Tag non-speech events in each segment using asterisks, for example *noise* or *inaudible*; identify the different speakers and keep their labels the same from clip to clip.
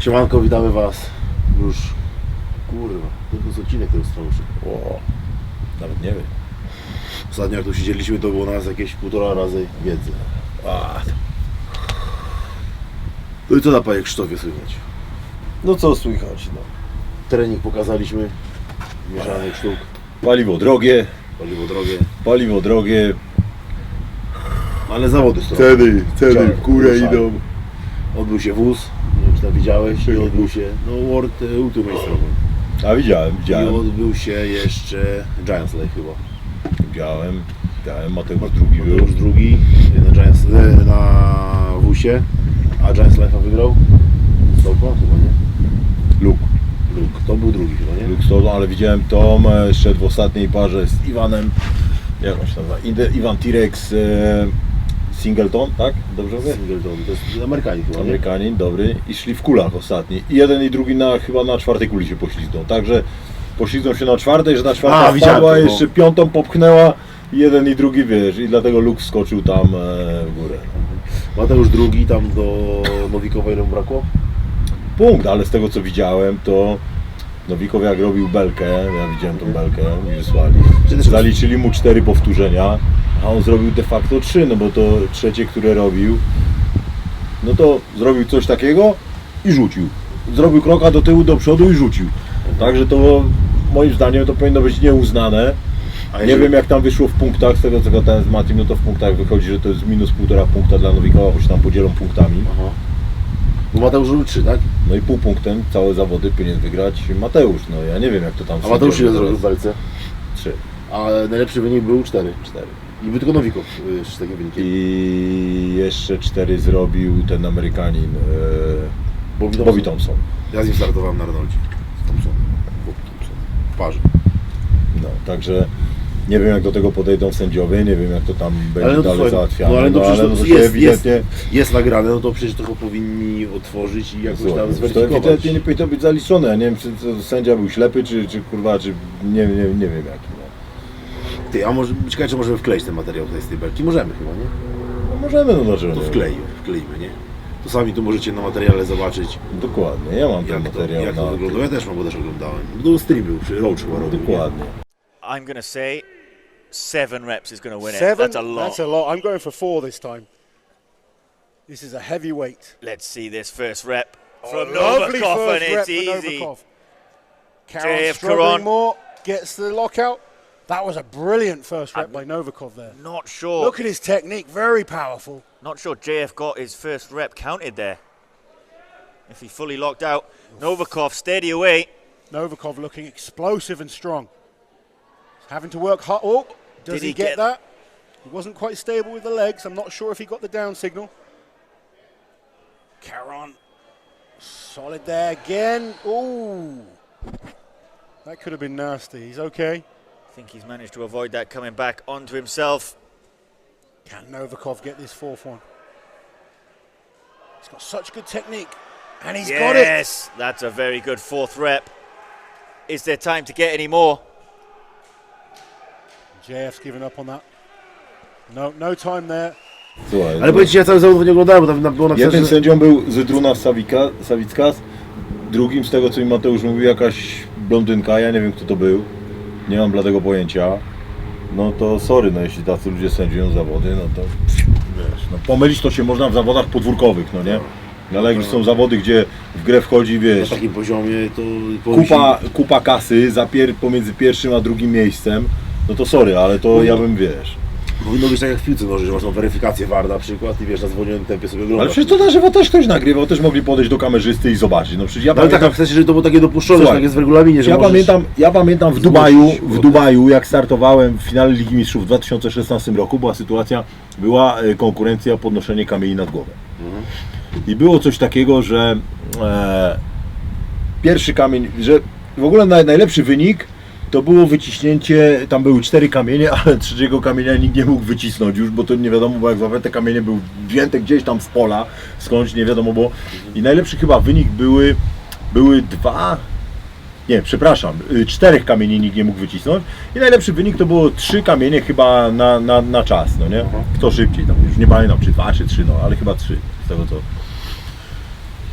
Speaker 1: Siemanko, witamy Was już, kurwa, to był odcinek tego strąży.
Speaker 2: O, nawet nie wiem.
Speaker 1: Ostatnio jak tu siedzieliśmy, to było nas jakieś półtora razy więcej.
Speaker 2: A,
Speaker 1: No i co na Panie Krzysztofie słychać?
Speaker 2: no co słychać, no.
Speaker 1: Trening pokazaliśmy, mieszanych sztuk,
Speaker 2: Paliwo drogie,
Speaker 1: paliwo drogie,
Speaker 2: paliwo drogie,
Speaker 1: ale zawody są.
Speaker 2: ceny, ceny w górę idą.
Speaker 1: Odbył się wóz, nie wiem czy tam widziałeś, i odbył się, no World e, Ultimate Strongman.
Speaker 2: A widziałem,
Speaker 1: I
Speaker 2: widziałem,
Speaker 1: odbył się jeszcze Giants Lake chyba.
Speaker 2: widziałem, widziałem, Mateusz drugi był.
Speaker 1: Mateusz drugi na Giants, e, na WUSie, a Giants Life'a wygrał. Stopa chyba, nie?
Speaker 2: Luke,
Speaker 1: Luke, to był drugi chyba, nie?
Speaker 2: Luke Stolon, ale widziałem Tom, e, szedł w ostatniej parze z Iwanem, jak on się nazywa, Iwan T-Rex e, Singleton, tak? Dobrze mówię?
Speaker 1: Singleton, to jest Amerykanin chyba, nie?
Speaker 2: Amerykanin, dobry, i szli w kulach ostatni. I jeden i drugi na, chyba na czwartej kuli się poślizgną. Także poślizgną się na czwartej, że na czwarta
Speaker 1: A, widziałem
Speaker 2: wpadła,
Speaker 1: to, no.
Speaker 2: jeszcze piątą popchnęła, i jeden i drugi wiesz, i dlatego Luke skoczył tam e, w górę.
Speaker 1: Mateusz drugi, tam do Nowikowa ile mu brakło?
Speaker 2: Punkt, ale z tego co widziałem, to Nowikow jak robił belkę, ja widziałem tą belkę, mi wysłali, zaliczyli mu cztery powtórzenia, a on zrobił de facto trzy, no bo to trzecie, które robił, no to zrobił coś takiego i rzucił. Zrobił kroka do tyłu, do przodu i rzucił. Także to moim zdaniem to powinno być nieuznane. Nie wiem jak tam wyszło w punktach, z tego co gadałem z Matim, no to w punktach wychodzi, że to jest minus półtora punkta dla Nowikowa, choć tam podzielą punktami.
Speaker 1: Aha. Bo Mateusz zrobił trzy, tak?
Speaker 2: No i pół punktem całe zawody powinien wygrać Mateusz. No ja nie wiem jak to tam
Speaker 1: A Mateusz ile zrobił w belce?
Speaker 2: Trzy,
Speaker 1: A najlepszy wynik był cztery.
Speaker 2: cztery.
Speaker 1: I był tylko Nowikow y, z takim wynikiem.
Speaker 2: I jeszcze cztery zrobił ten Amerykanin e,
Speaker 1: Bobby
Speaker 2: Bobby Thompson.
Speaker 1: Ja z nim startowałem na Arnoldzie. Z Thompsonem. Bobby Thompson. W parze.
Speaker 2: No, także nie wiem jak do tego podejdą sędziowie, nie wiem jak to tam będzie
Speaker 1: no to
Speaker 2: dalej
Speaker 1: słuchaj,
Speaker 2: załatwiane.
Speaker 1: no ale to przecież
Speaker 2: no,
Speaker 1: to
Speaker 2: to
Speaker 1: jest-
Speaker 2: ewidentnie,
Speaker 1: Jest nagrane, no to przecież to powinni otworzyć i jakoś
Speaker 2: Słuchaj,
Speaker 1: tam
Speaker 2: to
Speaker 1: zweryfikować.
Speaker 2: ewidentnie nie powinno być zaliczone. Ja nie wiem czy to sędzia był ślepy, czy, czy kurwa, czy nie, nie, nie wiem jaki. No.
Speaker 1: Ty, a może, ciekawe, czy możemy wkleić ten materiał tutaj z tej belki? Możemy chyba, nie?
Speaker 2: No możemy, no dlaczego
Speaker 1: To
Speaker 2: nie?
Speaker 1: wkleimy, wkleimy, nie? To sami tu możecie na materiale zobaczyć,
Speaker 2: Dokładnie, ja mam ten
Speaker 1: jak to,
Speaker 2: materiał
Speaker 1: jak to
Speaker 2: na
Speaker 1: wygląda. Ja też mam, bo też oglądałem. No stream był, przy Roach chyba robił, nie?
Speaker 2: Dokładnie.
Speaker 3: I'm going to say seven reps is going to win it.
Speaker 4: Seven?
Speaker 3: That's a lot.
Speaker 4: That's a lot. I'm going for four this time. This is a heavy weight.
Speaker 3: Let's see this first rep from
Speaker 4: Lovely
Speaker 3: Novikov,
Speaker 4: first
Speaker 3: and
Speaker 4: rep
Speaker 3: it's
Speaker 4: for
Speaker 3: easy.
Speaker 4: Novikov. Caron
Speaker 3: JF
Speaker 4: struggling more, gets the lockout. That was a brilliant first rep by Novikov there.
Speaker 3: Not sure.
Speaker 4: Look at his technique, very powerful.
Speaker 3: Not sure JF got his first rep counted there. If he fully locked out, Novikov steady away.
Speaker 4: Novikov looking explosive and strong. Having to work hard. Oh, does
Speaker 3: Did
Speaker 4: he,
Speaker 3: he
Speaker 4: get,
Speaker 3: get-
Speaker 4: that? He wasn't quite stable with the legs. I'm not sure if he got the down signal. Caron, solid there again. Ooh, that could have been nasty. He's okay.
Speaker 3: I think he's managed to avoid that coming back onto himself.
Speaker 4: Can Novikov get this fourth one? He's got such good technique, and he's got it.
Speaker 3: yes, that's a very good fourth rep. Is there time to get any more?
Speaker 4: JF's given up on that. No, no time there.
Speaker 2: Słuchaj,
Speaker 1: Ale powiedzcie, ja cały zawód nie oglądałem, bo tam na- było napisane,
Speaker 2: Jednym
Speaker 1: że...
Speaker 2: sędzią był Zydruna Sawika, Sawickas, drugim z tego co mi Mateusz mówił jakaś blondynka, ja nie wiem kto to był, nie mam bladego pojęcia. No to sorry, no jeśli tacy ludzie sędziują zawody, no to wiesz, no pomylić to się można w zawodach podwórkowych, no nie? No, ale jak już są zawody, gdzie w grę wchodzi,
Speaker 1: Na
Speaker 2: wiesz,
Speaker 1: takim poziomie to...
Speaker 2: kupa, kupa kasy za pier, pomiędzy pierwszym a drugim miejscem, no to sorry, ale to ja bym, wiesz...
Speaker 1: Powinno być tak jak w piłce nożnej, że masz tą weryfikację VAR na przykład i wiesz, na zwolnionym tempie sobie oglądasz.
Speaker 2: Ale przecież to na żywo też ktoś nagrywał, też mogli podejść do kamerzysty i zobaczyć. No przecież ja
Speaker 1: No ale tak,
Speaker 2: pamiętam,
Speaker 1: a w sensie, że to było takie dopuszczone, że
Speaker 2: Słuchaj,
Speaker 1: tak jest w regulaminie, że
Speaker 2: Ja
Speaker 1: możesz...
Speaker 2: pamiętam, ja pamiętam w Dubaju, w. Dubaju, jak startowałem w finale Ligi Mistrzów w 2016 roku, była sytuacja, była e, konkurencja podnoszenie kamieni nad głowę. I było coś takiego, że e, pierwszy kamień, że w ogóle naj, najlepszy wynik to było wyciśnięcie, tam były cztery kamienie, *laughs* ale trzeciego kamienia nikt nie mógł wycisnąć już, bo to nie wiadomo, bo jak zawsze te kamienie były wzięte gdzieś tam z pola, skądś nie wiadomo było. I najlepszy chyba wynik były, były dwa, nie, przepraszam, y, czterech kamieni nikt nie mógł wycisnąć i najlepszy wynik to było trzy kamienie chyba na, na, na czas, no nie? Kto szybciej, tam już nie pamiętam czy dwa, czy trzy, no ale chyba trzy. z tego co...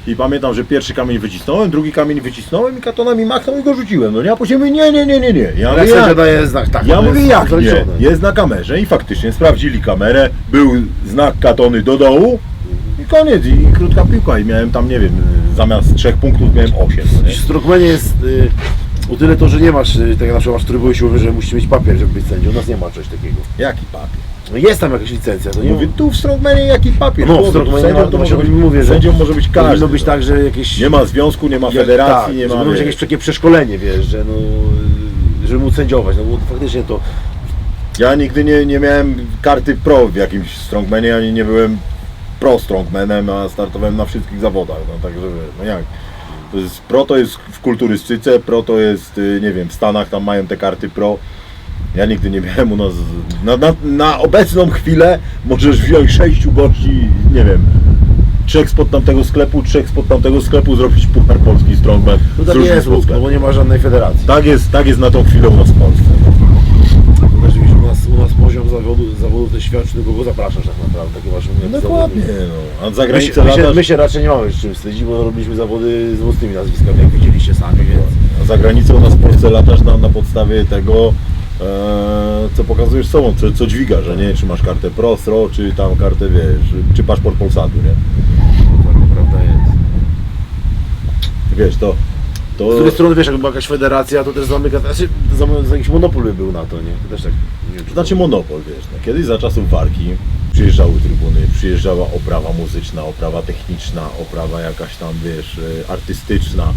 Speaker 2: I pamiętam, że pierwszy kamień wycisnąłem, drugi kamień wycisnąłem i katona mi machnął i go rzuciłem. No nie, a później nie, nie, nie, nie, nie. Ja mówię, jak?
Speaker 1: daje znak, tak.
Speaker 2: Ja mówię
Speaker 1: jest
Speaker 2: jak nie,
Speaker 1: zaliczone.
Speaker 2: jest na kamerze i faktycznie sprawdzili kamerę, był znak katony do dołu i koniec i krótka piłka i miałem tam, nie wiem, zamiast trzech punktów miałem osiem. no nie?
Speaker 1: W Strongmanie jest y, o tyle to, że nie masz, y, tak jak na przykład masz trybuły siłowe, że musisz mieć papier, żeby być sędzią. U nas nie ma czegoś takiego.
Speaker 2: Jaki papier?
Speaker 1: No jest tam jakaś licencja, to nie
Speaker 2: Mówię, tu w Strongmanie jaki papier?
Speaker 1: No, w Strongmanie ma-
Speaker 2: to może być,
Speaker 1: mówię, że
Speaker 2: sędzią może być każdy.
Speaker 1: Powinno być
Speaker 2: no.
Speaker 1: tak, że jakieś...
Speaker 2: Nie ma związku, nie ma
Speaker 1: jak-
Speaker 2: federacji,
Speaker 1: tak,
Speaker 2: nie ma...
Speaker 1: być
Speaker 2: wiesz.
Speaker 1: jakieś takie przeszkolenie, wiesz, że no, żeby móc sędziować, no bo faktycznie to...
Speaker 2: Ja nigdy nie, nie miałem karty pro w jakimś strongmanie, ani nie byłem pro strongmanem, a startowałem na wszystkich zawodach, no także wiesz, no jak. To jest, pro to jest w kulturystyce, pro to jest, y, nie wiem, w Stanach tam mają te karty pro. Ja nigdy nie miałem u nas, na, na, na obecną chwilę możesz wziąć sześciu gości, nie wiem, trzech spod tamtego sklepu, trzech spod tamtego sklepu, zrobić puchar polski strongman
Speaker 1: No tak jest,
Speaker 2: sklepów.
Speaker 1: no bo nie ma żadnej federacji.
Speaker 2: Tak jest, tak jest na tą chwilę u nas w Polsce.
Speaker 1: U, nas, u nas poziom zawodu, zawodu to świadczy, do kogo zapraszasz tak naprawdę, takie masz umiejętności
Speaker 2: Dokładnie, no. A za
Speaker 1: My się,
Speaker 2: granicę
Speaker 1: my, się,
Speaker 2: latasz,
Speaker 1: my się raczej nie mamy z czym wstydzić, bo robiliśmy zawody z mocnymi nazwiskami, jak widzieliście sami, więc...
Speaker 2: a za granicą u nas w Polsce latasz na, na podstawie tego, co pokazujesz sobą, co, co dźwigasz, że nie czy masz kartę Pro, SRO, czy tam kartę, wiesz, czy paszport Polsatu, nie?
Speaker 1: Tak prawda jest.
Speaker 2: Wiesz, to... to
Speaker 1: Z drugiej strony, wiesz, jakby była jakaś federacja, to też zamyka, znaczy, jakiś monopol by był na to, nie? To też tak, nie wiem,
Speaker 2: znaczy monopol, wiesz, no. kiedyś za czasów walki przyjeżdżały trybuny, przyjeżdżała oprawa muzyczna, oprawa techniczna, oprawa jakaś tam, wiesz, e, artystyczna,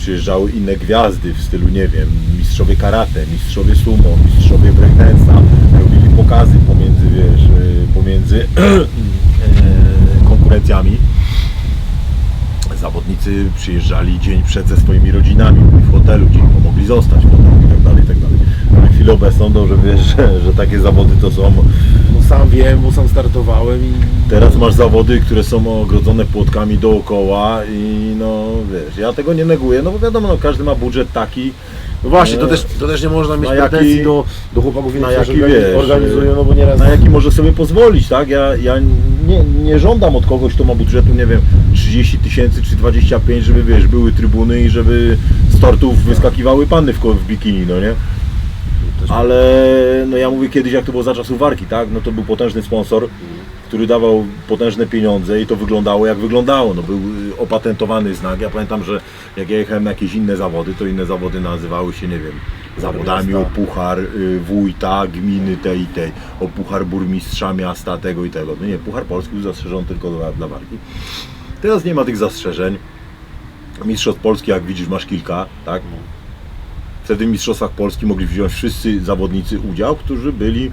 Speaker 2: przyjeżdżały inne gwiazdy w stylu, nie wiem, mistrzowie karate, mistrzowie sumo, mistrzowie breakdance'a, robili pokazy pomiędzy, wiesz, e, pomiędzy *clears throat* e, konkurencjami. Zawodnicy przyjeżdżali dzień przed ze swoimi rodzinami, byli w hotelu, dzień po mogli zostać w hotelu i tak Na chwilę obecną dobrze wiesz, że, że takie zawody to są
Speaker 1: No sam wiem, bo sam startowałem i...
Speaker 2: Teraz masz zawody, które są ogrodzone płotkami dookoła i no wiesz, ja tego nie neguję, no bo wiadomo, no, każdy ma budżet taki,
Speaker 1: No właśnie, to
Speaker 2: E,
Speaker 1: też, to też nie można mieć
Speaker 2: na jaki-
Speaker 1: pretensji do, do chłopaków innych,
Speaker 2: na jaki,
Speaker 1: którzy
Speaker 2: wiesz,
Speaker 1: organizują, no bo nieraz...
Speaker 2: na jaki może sobie pozwolić, tak? Ja, ja nie, nie żądam od kogoś, kto ma budżetu, nie wiem, 30 tysięcy czy 25, żeby wiesz, były trybuny i żeby z tortów wyskakiwały panny w, ko- w bikini, no nie? Ale no ja mówię kiedyś jak to było za czasów warki, tak? No to był potężny sponsor, który dawał potężne pieniądze i to wyglądało jak wyglądało. No był y, opatentowany znak. Ja pamiętam, że jak ja jechałem na jakieś inne zawody, to inne zawody nazywały się, nie wiem, zawodami o puchar y, wójta, gminy tej i tej, o puchar burmistrza miasta tego i tego. No nie, puchar polski był zastrzeżony tylko dla, dla walki. Teraz nie ma tych zastrzeżeń. Mistrzostw Polski, jak widzisz, masz kilka, tak? Wtedy w Mistrzostwach Polski mogli wziąć wszyscy zawodnicy udział, którzy byli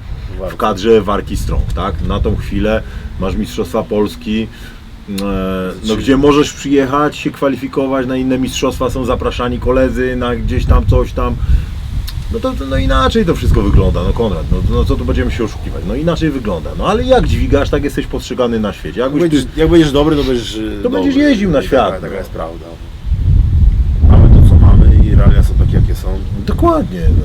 Speaker 2: w kadrze Warki Strong, tak? Na tą chwilę masz Mistrzostwa Polski, e, no, gdzie możesz przyjechać, się kwalifikować na inne mistrzostwa, są zapraszani koledzy na gdzieś tam, coś tam. No to no inaczej to wszystko wygląda, no Konrad, no, no co tu będziemy się oszukiwać, no inaczej wygląda, no ale jak dźwigasz, tak jesteś postrzegany na świecie.
Speaker 1: Jak
Speaker 2: ty,
Speaker 1: będziesz, jak będziesz dobry, to będziesz y,
Speaker 2: To
Speaker 1: dobry.
Speaker 2: będziesz jeździł na świat,
Speaker 1: Taka, taka
Speaker 2: no.
Speaker 1: jest prawda. Mamy to, co mamy i realia są takie, jakie są.
Speaker 2: Dokładnie. No.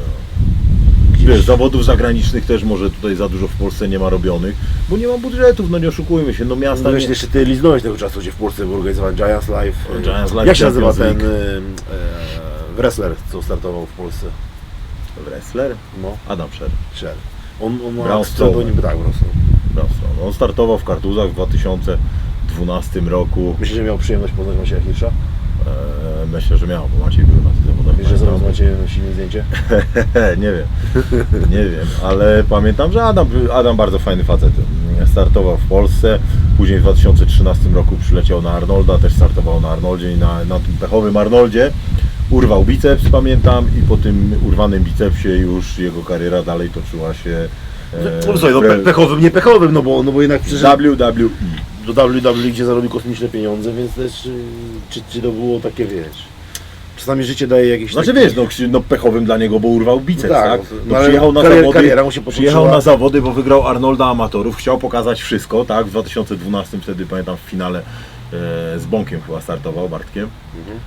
Speaker 2: Wiesz, zawodów zagranicznych też może tutaj za dużo w Polsce nie ma robionych, bo nie ma budżetów, no nie oszukujmy się, no miasta
Speaker 1: No
Speaker 2: nie...
Speaker 1: jeszcze ty liznąłeś tego czasu, gdzie w Polsce był organizowany Giants Live.
Speaker 2: Giants Live
Speaker 1: Jak się nazywa ten e, wrestler, co startował w Polsce?
Speaker 2: Wrestler?
Speaker 1: No,
Speaker 2: Adam Sher.
Speaker 1: Sher. On, on ma
Speaker 2: Braun
Speaker 1: pseudonim, tak.
Speaker 2: No, on startował w kartuzach w 2012 roku.
Speaker 1: Myślisz, że miał przyjemność poznać Macieja Hirsza?
Speaker 2: E, myślę, że miał, bo Maciej był na zawodach.
Speaker 1: Wiesz, że zrobił z Maciejem silne zdjęcie? *laughs*
Speaker 2: nie wiem, nie wiem, ale pamiętam, że Adam, Adam bardzo fajny facet. Startował w Polsce, później w 2013 roku przyleciał na Arnolda, też startował na Arnoldzie i na, na tym pechowym Arnoldzie urwał biceps, pamiętam, i po tym urwanym bicepsie już jego kariera dalej toczyła się e,
Speaker 1: No słuchaj, no
Speaker 2: w
Speaker 1: pe
Speaker 2: re-
Speaker 1: pechowym, nie pechowym, no bo, no bo jednak przyszedł
Speaker 2: WWE.
Speaker 1: do WWE, gdzie zarobił kosmiczne pieniądze, więc też y, czy, czy to było takie, wiesz... Czasami życie daje jakieś...
Speaker 2: Znaczy
Speaker 1: takie-
Speaker 2: wiesz, no, no pechowym dla niego, bo urwał biceps,
Speaker 1: No
Speaker 2: tak?
Speaker 1: tak,
Speaker 2: No,
Speaker 1: no ale
Speaker 2: przyjechał na
Speaker 1: karier-
Speaker 2: zawody,
Speaker 1: kariera mu się potoczyła.
Speaker 2: przyjechał na zawody, bo wygrał Arnolda Amatorów, chciał pokazać wszystko, tak? W 2012 wtedy pamiętam w finale e, z Bąkiem chyba startował, Bartkiem.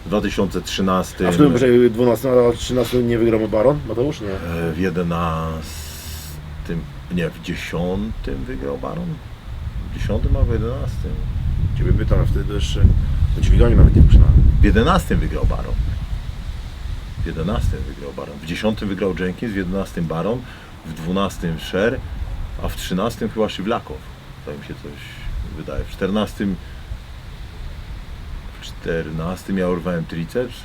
Speaker 2: W 2013
Speaker 1: Mhm. A w którym, że 12, a 13 nie wygrał Baron? Mateusz? Nie.
Speaker 2: e, w 11 nie, w 10 wygrał Baron? W 10 a w 11
Speaker 1: Ciebie pytam, wtedy jeszcze o dźwiganiu nawet nie myślałem.
Speaker 2: W 11 wygrał Baron. W 11 wygrał Baron. W 10 wygrał Jenkins, w 11 Baron, w 12 Sher, a w 13 chyba Szywlakow. To mi się coś wydaje. W 14 w 14 ja urwałem triceps.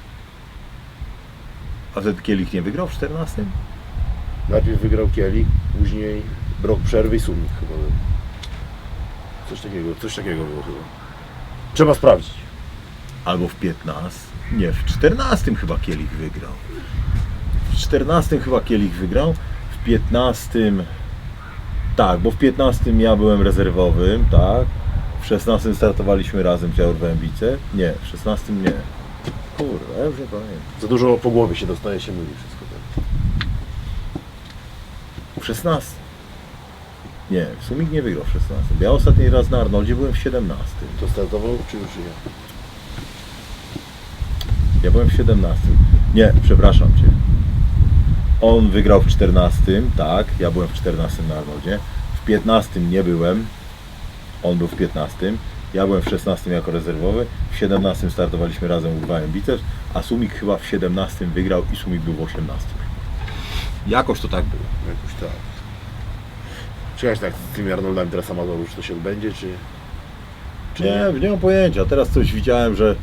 Speaker 2: A wtedy Kielich nie wygrał w 14?
Speaker 1: Najpierw wygrał Kielik, później rok przerwy i Sumnik chyba. był. Coś takiego, coś takiego było chyba. Trzeba sprawdzić.
Speaker 2: Albo w 15. Nie, w 14 chyba Kielich wygrał. W 14 chyba Kielich wygrał. W 15. Tak, bo w 15 ja byłem rezerwowym, tak. W 16 startowaliśmy razem, ja urwałem bice. Nie, w 16 nie. Kurwa, ja już nie pamiętam.
Speaker 1: Za dużo po głowie się dostaje, się mówi wszystko. Tak.
Speaker 2: W 16. Nie, w sumie nie wygrał w 16. Ja ostatni raz na Arnoldzie byłem w 17.
Speaker 1: To startował, czy już nie?
Speaker 2: Ja byłem w 17. Nie, przepraszam Cię. On wygrał w 14, tak, ja byłem w 14 na Arnoldzie. W 15 nie byłem. On był w 15. Ja byłem w 16 jako rezerwowy. W 17 startowaliśmy razem, urwałem biceps, a Sumik chyba w 17 wygrał i Sumik był w 18. Jakoś to tak było.
Speaker 1: Jakoś tak. Czekać tak z tymi Arnoldami teraz Amadorów, czy to się odbędzie, czy... czy
Speaker 2: Nie, nie mam pojęcia. Teraz coś widziałem, że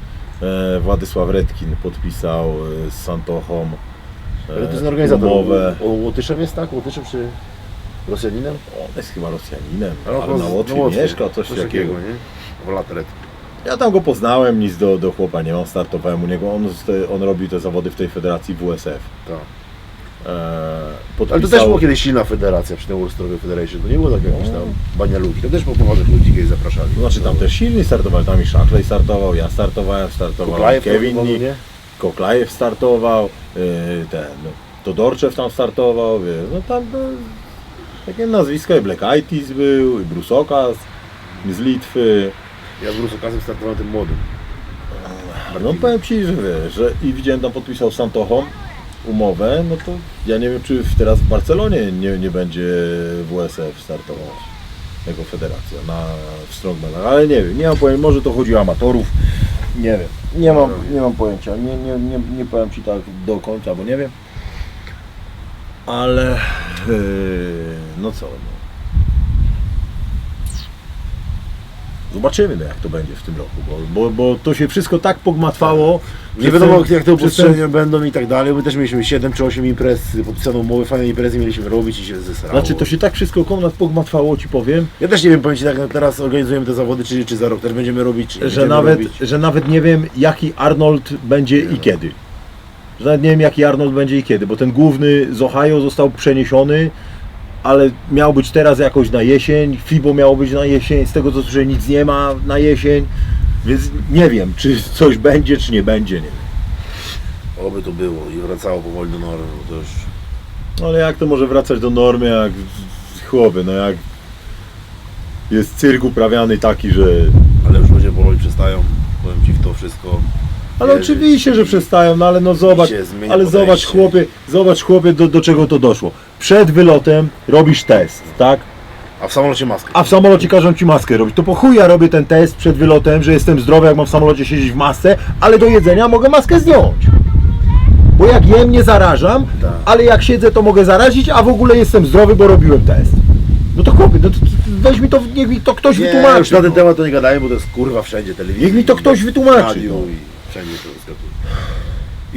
Speaker 2: Władysław Redkin podpisał e, z Santochą e,
Speaker 1: Ale to jest organizator.
Speaker 2: umowę.
Speaker 1: O, Łotyszem jest tak? Łotyszem czy Rosjaninem?
Speaker 2: On jest chyba Rosjaninem,
Speaker 1: Ale
Speaker 2: ale
Speaker 1: on
Speaker 2: na
Speaker 1: z-
Speaker 2: Łotwie mieszka, coś, takiego.
Speaker 1: nie? W Lateret.
Speaker 2: Ja tam go poznałem, nic do, do chłopa nie mam, startowałem u niego. On, z on robi te zawody w tej federacji WSF.
Speaker 1: Tak.
Speaker 2: E,
Speaker 1: Ale to też była kiedyś silna federacja przy tym World Federation. To nie było tak jakieś tam bania ludzi. To też po poważnych ludzi kiedyś zapraszali.
Speaker 2: Znaczy tam też silni startowali, tam i Shackley startował, ja startowałem, startował
Speaker 1: Koklajew to
Speaker 2: Kevin
Speaker 1: nie?
Speaker 2: Koklajew startował, yy, ten, no, Todorczew tam startował, wiesz, no tam takie nazwiska, i Black Peas był, i Bruce Okas z Litwy.
Speaker 1: Ja z Rusokazem startowałem tym młodym.
Speaker 2: No powiem Ci, że wiesz, że i widziałem tam podpisał z Santochą umowę, no to ja nie wiem, czy teraz w Barcelonie nie, nie będzie WSF startować jako federacja na w ale nie wiem, nie mam pojęcia, może to chodzi o amatorów, nie wiem, nie mam, nie mam pojęcia, nie, nie, nie, nie powiem Ci tak do końca, bo nie wiem, ale yy, no co, no. Zobaczymy, no, jak to będzie w tym roku, bo, bo, bo to się wszystko tak pogmatwało.
Speaker 1: Nie
Speaker 2: że
Speaker 1: wiadomo jak
Speaker 2: ten-
Speaker 1: upostrzeżenia będą i tak dalej. My też mieliśmy 7 czy 8 imprez, podpisane umowy, fajne imprezy mieliśmy robić i się zesrało.
Speaker 2: Znaczy to się tak wszystko komnat pogmatwało, ci powiem,
Speaker 1: Ja też nie wiem, powiem Ci tak, no teraz organizujemy te zawody, czy, czy za rok też będziemy robić, nie
Speaker 2: że
Speaker 1: będziemy
Speaker 2: nawet,
Speaker 1: robić.
Speaker 2: że nawet nie wiem jaki Arnold będzie i kiedy. Że nawet nie wiem jaki Arnold będzie i kiedy, bo ten główny z Ohio został przeniesiony, ale miał być teraz jakoś na jesień, FIBO miało być na jesień, z tego co słyszę nic nie ma na jesień, więc nie wiem czy coś będzie czy nie będzie, nie wiem.
Speaker 1: Oby to było i wracało powoli do normy, bo to już...
Speaker 2: No ale jak to może wracać do normy, jak chłopy, no jak jest cyrk uprawiany taki, że...
Speaker 1: Ale już ludzie powoli przestają, powiem Ci w to wszystko.
Speaker 2: Ale
Speaker 1: wierzyć.
Speaker 2: oczywiście, że przestają, no ale no zobacz, ale zobacz chłopie, zobacz chłopie do, do czego to doszło. Przed wylotem robisz test, tak?
Speaker 1: A w samolocie maskę.
Speaker 2: A w samolocie każą ci maskę robić. To po chuj ja robię ten test przed wylotem, że jestem zdrowy, jak mam w samolocie siedzieć w masce, ale do jedzenia mogę maskę zdjąć. Bo jak jem, nie zarażam,
Speaker 1: Tak.
Speaker 2: ale jak siedzę, to mogę zarazić, a w ogóle jestem zdrowy, bo robiłem test. No to chłopie, no to, to weź mi to, niech mi to ktoś
Speaker 1: Nie,
Speaker 2: wytłumaczy.
Speaker 1: już na ten
Speaker 2: no.
Speaker 1: temat to nie gadajmy, bo to jest kurwa wszędzie telewizja.
Speaker 2: Niech mi to ktoś wytłumaczy,
Speaker 1: Radio
Speaker 2: no.
Speaker 1: i wszędzie to.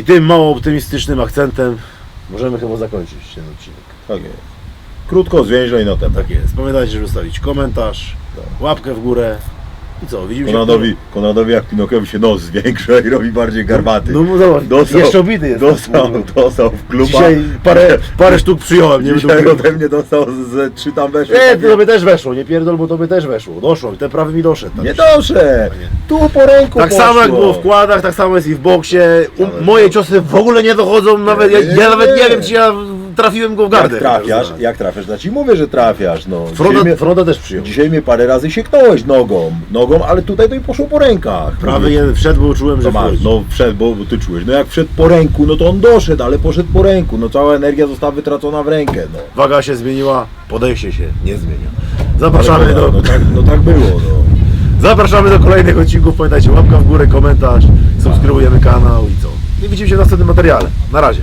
Speaker 1: I tym mało optymistycznym akcentem możemy chyba zakończyć ten odcinek.
Speaker 2: Tak jest. Krótko, zwięźle i na temat.
Speaker 1: Tak jest. Pamiętajcie, żeby zostawić komentarz, łapkę w górę. I co, widzimy się...
Speaker 2: Konradowi, Konradowi jak Pinokiowi się nos zwiększa i robi bardziej garbaty.
Speaker 1: No, no zobacz,
Speaker 2: Dostał-
Speaker 1: jeszcze obity jest.
Speaker 2: Dostał, dostał w kluba.
Speaker 1: Dzisiaj parę, parę sztuk przyjąłem, nie
Speaker 2: Dzisiaj
Speaker 1: będę
Speaker 2: ode mnie dostał ze trzy tam weszły.
Speaker 1: Nie, to by też weszło, nie pierdol, bo to by też weszło. Doszło, ten prawy mi doszedł. tam
Speaker 2: Nie doszedł. Tu po ręku
Speaker 1: Tak
Speaker 2: poszło.
Speaker 1: samo jak było w kładach, tak samo jest i w boksie. U, moje ciosy w ogóle nie dochodzą, nawet ja,
Speaker 2: nie,
Speaker 1: ja nawet nie
Speaker 2: nie.
Speaker 1: wiem, czy ja trafiłem go w
Speaker 2: Jak
Speaker 1: gardę.
Speaker 2: trafiasz, jak trafiasz, ja ci mówię, że trafiasz. No. Dzisiaj,
Speaker 1: Fronta,
Speaker 2: mnie,
Speaker 1: fronta też przyjął.
Speaker 2: dzisiaj mnie parę razy sieknąłeś nogą, nogą, ale tutaj to i poszło po rękach.
Speaker 1: Prawy
Speaker 2: Mówię,
Speaker 1: jeden wszedł, bo czułem,
Speaker 2: To
Speaker 1: że
Speaker 2: masz,
Speaker 1: wchodzi.
Speaker 2: no wszedł, bo, bo ty czułeś. No jak wszedł po ręku, no to on doszedł, ale poszedł po ręku. No cała energia została wytracona w rękę. No.
Speaker 1: Waga się zmieniła, podejście się nie zmienia. Zapraszamy
Speaker 2: Ale,
Speaker 1: do...
Speaker 2: no, tak, no tak było. No.
Speaker 1: Zapraszamy do kolejnych odcinków. Pamiętajcie, łapka w górę, komentarz, subskrybujemy kanał i co. I widzimy się w następnym materiale. Na razie.